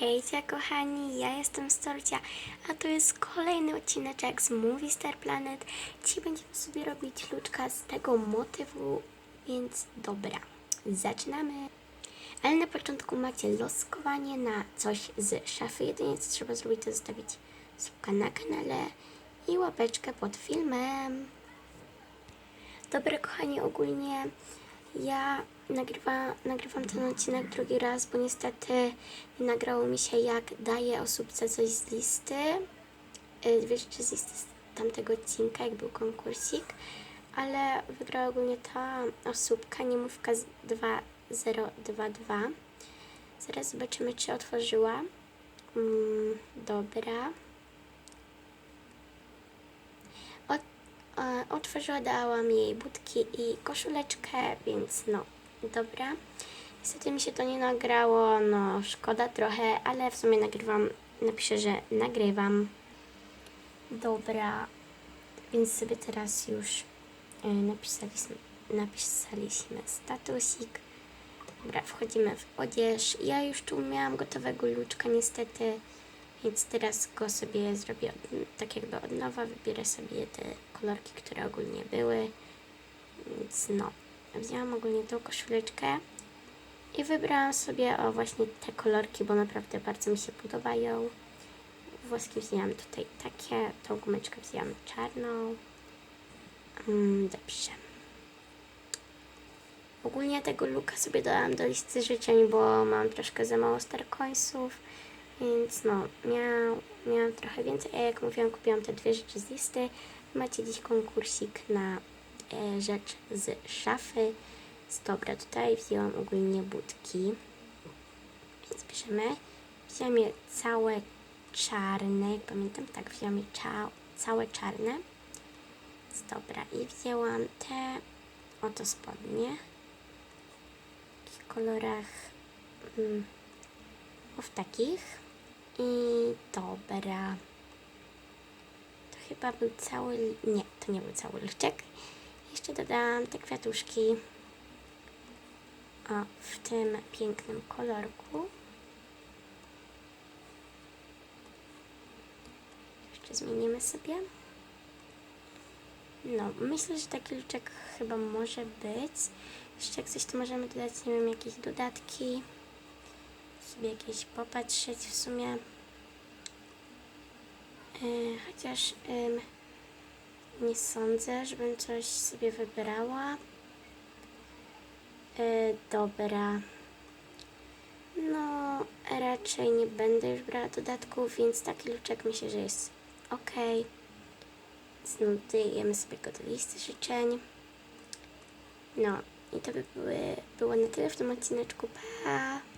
Hejcia kochani, ja jestem Storcia, a to jest kolejny odcineczek z Movie Star Planet. Dzisiaj będziemy sobie robić luczka z tego motywu, więc dobra, zaczynamy. Ale na początku macie loskowanie na coś z szafy. Jedynie co trzeba zrobić to zostawić subka na kanale i łapeczkę pod filmem. Dobra kochani, ogólnie ja nagrywa, nagrywam ten odcinek drugi raz, bo niestety nie nagrało mi się jak daję osóbce coś z listy. Yy, Dwie rzeczy z listy z tamtego odcinka, jak był konkursik, ale wygrała ogólnie ta osóbka, niemówka z 2022. Zaraz zobaczymy, czy otworzyła. Mm, dobra. E, otworzyła, dałam jej budki i koszuleczkę, więc no, dobra. Niestety mi się to nie nagrało, no szkoda trochę, ale w sumie nagrywam, napiszę, że nagrywam. Dobra, więc sobie teraz już e, napisaliśmy, napisaliśmy statusik. Dobra, wchodzimy w odzież. Ja już tu miałam gotowego luczka niestety, więc teraz go sobie zrobię od, tak jakby od nowa. Wybierę sobie te kolorki, które ogólnie były. Więc no, wzięłam ogólnie tą koszuleczkę i wybrałam sobie o właśnie te kolorki, bo naprawdę bardzo mi się podobają. Włoski wzięłam tutaj takie, tą gumeczkę wzięłam czarną. Mm, dobrze. Ogólnie tego luka sobie dodałam do listy życzeń, bo mam troszkę za mało starcoinsów, więc no, miał, miałam trochę więcej, a jak mówiłam, kupiłam te dwie rzeczy z listy. Macie dziś konkursik na rzecz z szafy. Dobra, tutaj wzięłam ogólnie budki, więc bierzemy. Wziąłem je całe czarne, jak pamiętam, tak, wziąłem je cza- całe czarne. Dobra, i wzięłam te oto spodnie w kolorach mm, o, w takich i dobra to chyba był cały nie, to nie był cały lczek jeszcze dodałam te kwiatuszki o, w tym pięknym kolorku jeszcze zmienimy sobie no, myślę, że taki luczek chyba może być. Jeszcze jak coś, to możemy dodać, nie wiem, jakieś dodatki. Sobie jakieś popatrzeć w sumie. Yy, chociaż ym, nie sądzę, żebym coś sobie wybrała. Yy, dobra. No, raczej nie będę już brała dodatków, więc taki luczek myślę, że jest ok. Znudujemy sobie go do listy życzeń. No i to by były, było na tyle w tym odcineczku. Pa!